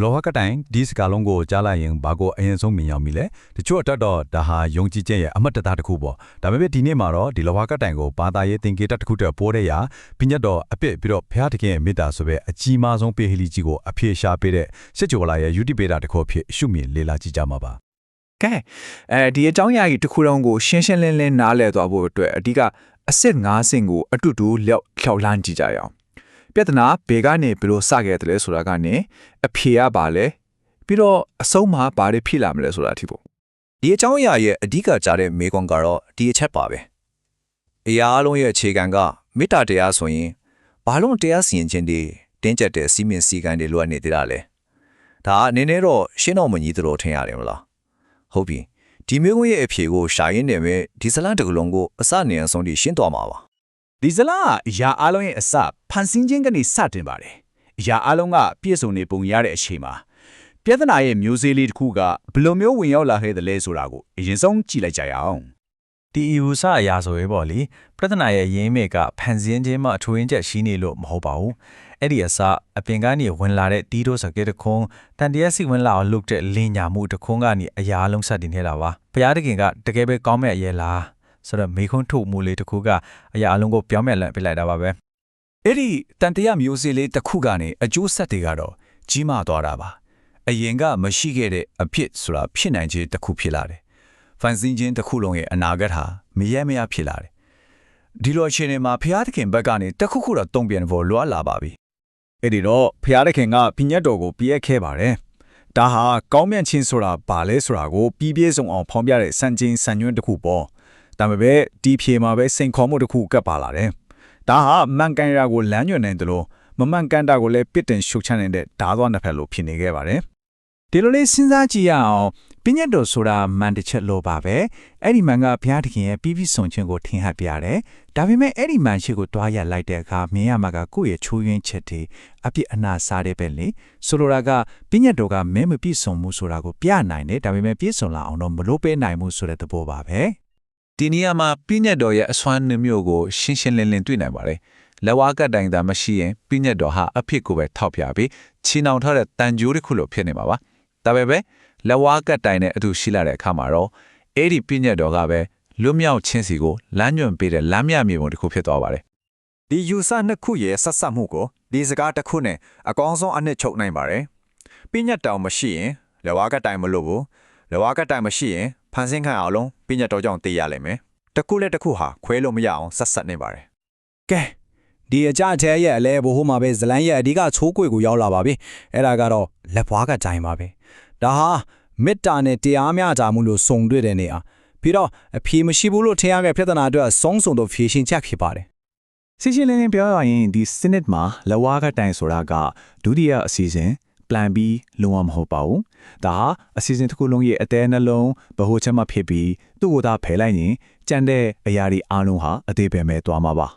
လောဟကတိုင်ဒီစကားလုံးကိုကြားလိုက်ရင်ဘာကိုအရင်ဆုံးမြင်ရောက်မိလဲတချို့အတွက်တော့ဒါဟာယုံကြည်ခြင်းရဲ့အမတ်တသားတစ်ခုပေါ့ဒါပေမဲ့ဒီနေ့မှာတော့ဒီလောဟကတိုင်ကိုဘာသာရေးသင်္ကေတတစ်ခုတည်းပိုးတဲ့ရာပြညတ်တော်အပြစ်ပြီးတော့ဘုရားသခင်ရဲ့မေတ္တာဆိုပဲအကြီးမားဆုံးပေးဟီလီကြီးကိုအဖြေရှာပေးတဲ့စစ်ကြောလာရဲ့ YouTube တာတစ်ခုအဖြစ်ရှုမြင်လေ့လာကြည့်ကြမှာပါကဲအဲဒီအကြောင်းအရာကြီးတစ်ခုလုံးကိုရှင်းရှင်းလင်းလင်းနားလည်သွားဖို့အတွက်အဓိကအစ်စ်၅ဆင့်ကိုအတူတူလျှောက်လျှောက်လန်းကြည့်ကြရအောင် ပြဿနာဘေကနေဘယ်လိုစခဲ့တယ်လဲဆိုတာကနေအဖြေရပါလဲပြီးတော့အဆုံးမှာဘာတွေဖြစ်လာမလဲဆိုတာအထိပေါ့ဒီအကြောင်းအရာရဲ့အဓိကကြားတဲ့မေခွန်းကတော့ဒီအချက်ပါပဲအရာအလုံးရဲ့အခြေခံကမေတ္တာတရားဆိုရင်ဘာလို့တရားစီရင်ခြင်းတွေတင်းကျပ်တဲ့စီမင်းစည်းကမ်းတွေလိုအပ်နေသေးတာလဲဒါကနည်းနည်းတော့ရှင်းတော့မကြီးသလိုထင်ရတယ်မလားဟုတ်ပြီဒီမေခွန်းရဲ့အဖြေကိုရှာရင်းနေမဲ့ဒီဇလန်တစ်ခုလုံးကိုအစနေအဆုံးထိရှင်းသွားမှာပါ ဒီဇလာကအရာအလုံးရဲ့အစဖန်ဆင်းခြင်းကနေစတင်ပါတယ်။အရာအလုံးကပြည့်စုံနေပုံရတဲ့အချိန်မှာပြဿနာရဲ့မျိုးစေ့လေးတစ်ခုကဘယ်လိုမျိုးဝင်ရောက်လာခဲ့တယ်လဲဆိုတာကိုအရင်ဆုံးကြည့်လိုက်ကြရအောင်ဒီအယူဆအရာဆိုရဲပေါ့လေပြဿနာရဲ့ရင်းမြစ်ကဖန်ဆင်းခြင်းမှအထူးရင်းချက်ရှိနေလို့မဟုတ်ပါဘူးအဲ့ဒီအစအပင်ကနေဝင်လာတဲ့တီးတို့စကေတခွန်းတန်တရက်စီဝင်လာအောင်လုပ်တဲ့လင်ညာမှုတခွန်းကနေအရာအလုံးစတင်နေတာပါဘုရားတခင်ကတကယ်ပဲကောင်းမဲ့အရေးလား ဆိုတော့မေခွန်းထုတ်မှုလေးတစ်ခုကအရာအလုံးကိုပြောင်းမဲ့လန့်ပြလိုက်တာပါပဲ။အဲ့ဒီတန်တရာမျိုးစေ့လေးတစ်ခုကနေအကျိုးဆက်တွေကတော့ကြီးမားသွားတာပါ။အရင်ကမရှိခဲ့တဲ့အဖြစ်ဆိုတာဖြစ်နိုင်ခြင်းတစ်ခုဖြစ်လာတယ်။ဖန်ဆင်းခြင်းတစ်ခုလုံးရဲ့အနာဂတ်ဟာမရဲမရဖြစ်လာတယ်။ဒီလိုအခြေအနေမှာဘုရားသခင်ဘက်ကနေတစ်ခုခုတော့တုံ့ပြန်ဖို့လိုအပ်လာပါပြီ။အဲ့ဒီတော့ဘုရားသခင်ကပြညတ်တော်ကိုပြည့်ခဲ့ပါတယ်။ဒါဟာကောင်းမြတ်ခြင်းဆိုတာဘာလဲဆိုတာကိုပြီးပြည့်စုံအောင်ဖော်ပြတဲ့စံချင်းစံညွှန်းတစ်ခုပေါ့။ ဒါပေမဲ့ဒီဖြေမှာပဲစိန်ခေါ်မှုတစ်ခုကပ်ပါလာတယ်။ဒါဟာမှန်ကန်ရာကိုလမ်းညွှန်နိုင်တယ်လို့မမှန်ကန်တာကိုလည်းပြစ်တင်ရှုတ်ချနိုင်တဲ့ဓာတ်သွားနှစ်ဖက်လို့ဖြစ်နေခဲ့ပါတယ်။ဒီလိုလေးစဉ်းစားကြည့်ရအောင်ပြညတ်တော်ဆိုတာမှန်တစ်ချက်လို့ပါပဲအဲ့ဒီမှန်ကဘုရားသခင်ရဲ့ပြီးပြီးဆုံးခြင်းကိုထင်ဟပ်ပြရတယ်ဒါပေမဲ့အဲ့ဒီမှန်ရှိကိုတွားရလိုက်တဲ့အခါမြင်ရမှာကကိုယ့်ရဲ့ချိုးယွင်းချက်တွေအပြစ်အနာစားတဲ့ပဲလေဆိုလိုတာကပြညတ်တော်ကမင်းမပြည့်စုံမှုဆိုတာကိုပြနိုင်တယ်ဒါပေမဲ့ပြည့်စုံလာအောင်တော့မလို့ပေးနိုင်မှုဆိုတဲ့သဘောပါပဲ ဒီနေရာမှာပြညတ်တော်ရဲ့အစွမ်းနှမျိုးကိုရှင်းရှင်းလင်းလင်းတွေ့နိုင်ပါတယ်လက်ဝါးကတ်တိုင်သာမရှိရင်ပြညတ်တော်ဟာအဖြစ်ကိုပဲထောက်ပြပြီးချီနှောင်ထားတဲ့တန်ကြိုးတစ်ခုလိုဖြစ်နေမှာပါဒါပေမဲ့လက်ဝါးကတ်တိုင်နဲ့အတူရှိလာတဲ့အခါမှာတော့အဲ့ဒီပြညတ်တော်ကပဲလွတ်မြောက်ခြင်းစီကိုလမ်းညွှန်ပေးတဲ့လမ်းမြမြေပုံတစ်ခုဖြစ်သွားပါတယ်ဒီယူဆနှစ်ခုရဲ့ဆက်ဆက်မှုကိုဒီစကားတစ်ခုနဲ့အကောင်းဆုံးအနှစ်ချုပ်နိုင်ပါတယ်။ပြညတ်တောင်မရှိရင်လဝါကတိုင်မလို့ဘူးလဝါကတိုင်မရှိရင် ဖန်ဆင်းခံအောင်လုံးပြညတ်တော်ကြောင့်တေးရလိမ့်မယ်။တစ်ခုနဲ့တစ်ခုဟာခွဲလို့မရအောင်ဆက်ဆက်နေပါတယ်ကဲဒီအကြအထဲရဲ့အလဲဘိုးဟိုမှာပဲဇလန်ရဲ့အဓိကချိုးကွေကိုရောက်လာပါပြီအဲ့ဒါကတော့လက်ဘွားကတိုင်ပါပဲဒါဟာမေတ္တာနဲ့တရားမျှတာမှုလို့စုံတွေ့တဲ့နေရာပြီးတော့အဖြေမရှိဘူးလို့ထင်ရတဲ့ပြဿနာအတွက်ဆုံးစုံတော့ဖြေရှင်းချက်ဖြစ်ပါတယ်ရှင်းရှင်းလင်းလင်းပြောရရင်ဒီစနစ်မှာလက်ဝါးကတိုင်ဆိုတာကဒုတိယအစီအစဉ် plan B လုံးဝမဟုတ်ပါဘူး။ဒါဟာအစီအစဉ်တစ်ခုလုံးရဲ့အသေးနှလုံးဗဟိုချက်မှဖြစ်ပြီးသူ့ကိုသာဖယ်လိုက်ရင်ကြံတဲ့အရာတွေအားလုံးဟာအသေးပဲမဲ့သွားမှာပါ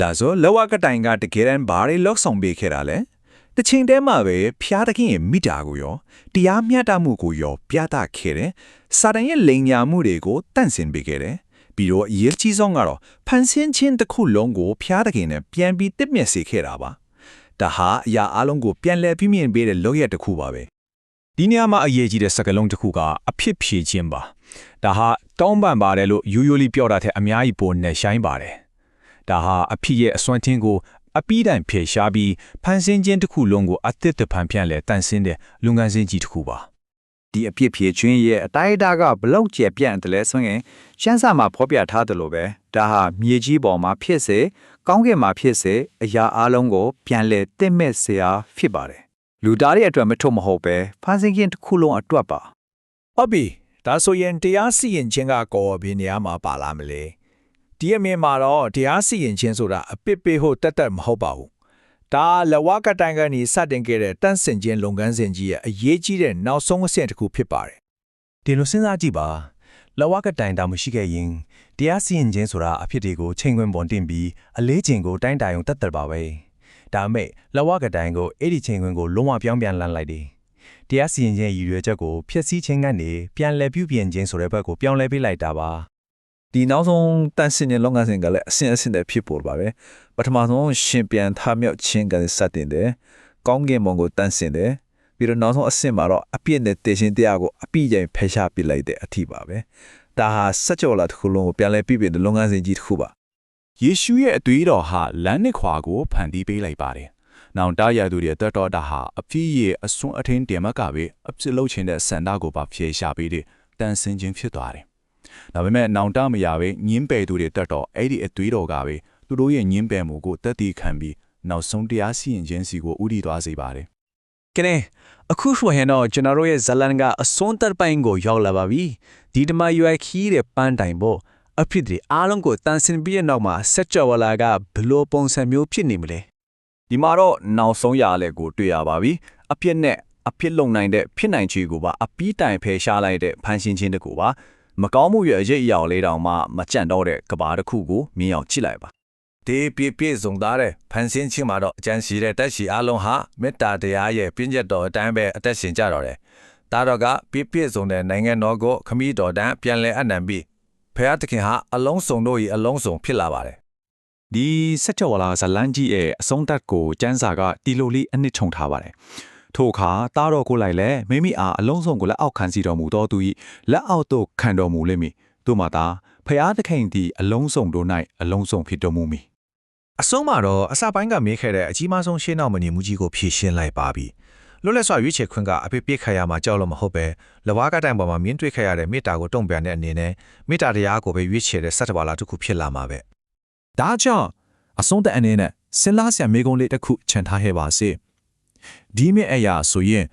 ဒါဆိုလက်ဝါးကတိုင်ကတကယ်တမ်းဘာတွေလောက်ဆောင်ပေးခဲ့တာလဲတစ်ချိန်တည်းမှာပဲဖျားတခင်ရဲ့မိတာကိုရောတရားမျှတမှုကိုရော ပြသခဲ့တယ်စာတန်ရဲ့လိန်ညာမှုတွေကိုတန့်စင်ပေးခဲ့တယ်ပြီးတော့အရေးကြီးဆုံးကတော့ဖန်ဆင်းခြင်းတစ်ခုလုံးကိုဖျားတခင်နဲ့ပြန်ပြီးတစ်မျက်စေခဲ့တာပါ ဒါဟာအရာအလုံးကိုပြန်လည်ပြီးမြင်ပေးတဲ့လောက်ရတစ်ခုပါပဲဒီနေရာမှာအရေးကြီးတဲ့စကားလုံးတစ်ခုကအဖြစ်ဖြေခြင်းပါဒါဟာတောင်းပန်ပါတယ်လို့ယူယိုလီပြောတာတဲ့အများကြီးပိုနဲ့ရှိုင်းပါတယ်ဒါဟာအဖြစ်ရဲ့အစွမ်းထင်းကိုအပီးတိုင်ဖြေရှားပြီးဖန်ဆင်းခြင်းတစ်ခုလုံးကိုအသစ်တဖန်ပြန်လဲတန်ဆင်းတဲ့လူငန်းစင်းကြီးတစ်ခုပါဒီအပြစ်ဖြေခြင်းရဲ့အတိုင်းအတာကဘလောက်ကျယ်ပြန့်တယ်လဲဆိုရင်ရှမ်းစာမှာဖော်ပြထားတယ်လို့ပဲဒါဟာမြေကြီးပေါ်မှာဖြစ်စေ ကောင်းကင်မှာဖြစ်စေအရာအလုံးကို ပြန်လဲတင့်မဲ့စရာဖြစ်ပါတယ်လူသားတွေအတွက်မထုတ်မဟုတ်ပဲဖန်ဆင်းခြင်းတစ်ခုလုံးအတွက်ပါဟုတ်ပြီဒါဆိုရင်တရားစီရင်ခြင်းကကောဘယ်နေရာမှာပါလာမလဲဒီအမြင်မှာတော့တရားစီရင်ခြင်းဆိုတာအပစ်ပေးဖို့တက်တက်မဟုတ်ပါဘူးဒါလဝကတိုင်ကနေစတင်ခဲ့တဲ့တန့်စင်ခြင်းလုပ်ငန်းစဉ်ကြီးရဲ့အရေးကြီးတဲ့နောက်ဆုံးအဆင့်တစ်ခုဖြစ်ပါတယ်ဒီလိုစဉ်းစားကြည့်ပါလက်ဝါးကတိုင်တာမရှိခဲ့ရင် တရားစီရင်ခြင်းဆိုတာအဖြစ်တွေကိုချိန်ခွင်ပေါ်တင်ပြီးအလေးချိန်ကိုတိုင်းတာရုံတတ်တယ်ပါပဲဒါမဲ့လက်ဝါးကတိုင်ကိုအဲ့ဒီချိန်ခွင်ကိုလုံးဝပြောင်းပြန်လန်းလိုက်တယ်တရားစီရင်ခြင်းရည်ရွယ်ချက်ကိုဖျက်ဆီးခြင်းကနေပြန်လည်ပြုပြင်ခြင်းဆိုတဲ့ဘက်ကိုပြောင်းလဲပေးလိုက်တာပါဒီနောက်ဆုံးတန်စင်ရဲ့လုပ်ငန်းစဉ်ကလည်းအဆင့်အဆင့်နဲ့ဖြစ်ပေါ်ပါပဲပထမဆုံးရှင်ပြန်ထမြောက်ခြင်းကစတင်တယ်ကောင်းကင်ဘုံကိုတန်စင်တယ်ပြီးတော့နောက်ဆုံးအဆင့်မှာတော့အပြစ်နဲ့တည်ရှင်တရားကိုအပြည့်ရင်ဖယ်ရှားပစ်လိုက်တဲ့အထီပါပဲ ဒါဟာစัจ java လာတစ်ခုလုံးကိုပြန်လဲပြည့်ပြည့်တဲ့လုပ်ငန်းစဉ်ကြီးတစ်ခုပါယေရှုရဲ့အသွေးတော်ဟာလမ်းနှစ်ခွာကိုဖန်တီးပေးလိုက်ပါတယ်။နောင်တရသူတွေတက်တော်တာဟာအဖြစ်ရဲ့အစွန်းအထင်းတင်မကပဲအဖြစ်လုပ်ခြင်းတဲ့စန္ဒကိုပါဖြေရှာပေးတဲ့တန်ဆင်းခြင်းဖြစ်သွားတယ်။ဒါပေမဲ့နောင်တမရပဲညင်းပယ်သူတွေတက်တော်အဲ့ဒီအသွေးတော်ကပဲသူတို့ရဲ့ညင်းပယ်မှုကိုတက်တည်ခံပြီးနောက်ဆုံးတရားစီရင်ခြင်းစီကိုဥတည်သွားစေပါတယ် ကဲအခုဆိုရင်တော့ကျွန်တော်တို့ရဲ့ဇလန်ကအစွန်းတက်ပိုင်းကိုရောက်လာပါပြီဒီတမရွယ်ခီးတဲ့ပန်းတိုင်ဖို့အဖြစ်ဒီအားလုံးကိုတန်ဆင်ပြီးတဲ့နောက်မှာဆက်ကြော်ဝလာကဘယ်လိုပုံစံမျိုးဖြစ်နေမလဲဒီမှာတော့နောက်ဆုံးရလဲကိုတွေ့ရပါပြီအပြစ်နဲ့အပြစ်လုံနိုင်တဲ့ဖြစ်နိုင်ချေကိုပါအပီးတိုင်ဖယ်ရှားလိုက်တဲ့ဖန်ဆင်းခြင်းတကူပါမကောင်းမှုရဲ့အရေးအယောင်လေးတောင်မှမကြန့်တော့တဲ့ကဘာတစ်ခုကိုမြင်အောင်ကြည့်လိုက်ပါ ဒီပြည့်ပြည့်စုံသားတဲ့ဖန်ဆင်းခြင်းမှာတော့အကျဉ်းရှိတဲ့တက်ရှိအလုံးဟာမေတ္တာတရားရဲ့ပြည့်ညတ်တော်အတိုင်းပဲအသက်ရှင်ကြတော့တယ်။ဒါတော့ကပြည့်ပြည့်စုံတဲ့နိုင်ငံတော်ကိုခမည်းတော်တန်းပြန်လည်အနံပြီးဖခင်သခင်ဟာအလုံးစုံတို့၏အလုံးစုံဖြစ်လာပါတယ်ဒီစက်ချော်လာဇလန်းကြီးရဲ့အဆုံးသတ်ကိုကျန်းစာကတီလိုလေးအနှစ်ချုံထားပါတယ်။ထို့အခါတားတော်ကိုလိုက်လဲမိမိအားအလုံးစုံကိုလက်အောက်ခံစီတော်မူသောသူ၏လက်အောက်သို့ခံတော်မူလိမ့်မည်။တို့မှသာဖျားသခင်သည်အလုံးစုံတို့၌အလုံးစုံဖြစ်တော်မူမည် အဆုံးမှာတော့အစပိုင်းကမေးခဲ့တဲ့အကြီးမားဆုံးရှင်းနောက်မနေမှုကြီးကိုဖြေရှင်းလိုက်ပါပြီလွတ်လပ်စွာရွေးချယ်ခွင့်ကအပြစ်ပြစ်ခတ်ရမှာကြောက်လို့မဟုတ်ပဲလဝါကတိုင်ပေါ်မှာမြင်းတွေ့ခဲ့ရတဲ့မေတ္တာကိုတုံ့ပြန်တဲ့အနေနဲ့မေတ္တာတရားကိုပဲရွေးချယ်တဲ့စက်တဘာလာတစ်ခုဖြစ်လာမှာပဲ။ဒါကြောင့်အဆုံးသက်အနေနဲ့စဉ်းစားစရာမိကုံးလေးတစ်ခုခြံထားခဲ့ပါစေ။ဒီမြင့်အရာဆိုရင်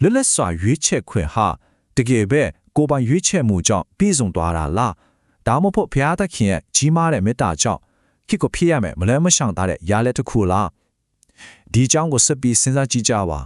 လွတ်လပ်စွာရွေးချယ်ခွင့်ဟာတကယ်ပဲကိုယ်ပိုင်ရွေးချယ်မှုကြောင့်ပြည့်စုံသွားတာလား။ဒါမှမဟုတ်ဘုရားသခင်ရဲ့ကြီးမားတဲ့မေတ္တာကြောင့် ခေတ်ကိုဖြစ်ရမယ်မလဲမရှောင်သားတဲ့ရာလက်တစ်ခုလား။ဒီအကြောင်းကိုဆက်ပြီးစဉ်းစားကြည့်ကြပါ